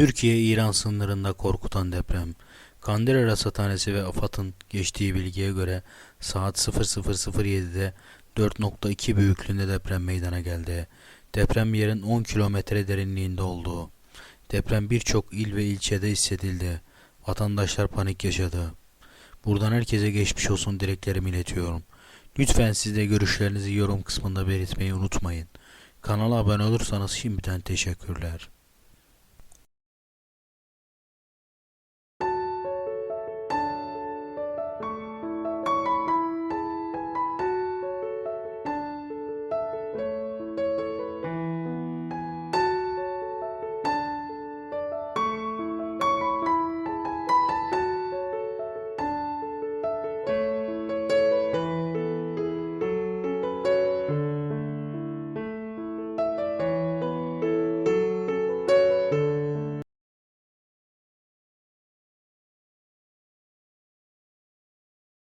Türkiye-İran sınırında korkutan deprem. Kandilli Rasathanesi ve AFAD'ın geçtiği bilgiye göre saat 00.07'de 4.2 büyüklüğünde deprem meydana geldi. Deprem yerin 10 kilometre derinliğinde oldu. Deprem birçok il ve ilçede hissedildi. Vatandaşlar panik yaşadı. Buradan herkese geçmiş olsun dileklerimi iletiyorum. Lütfen siz de görüşlerinizi yorum kısmında belirtmeyi unutmayın. Kanala abone olursanız şimdiden teşekkürler.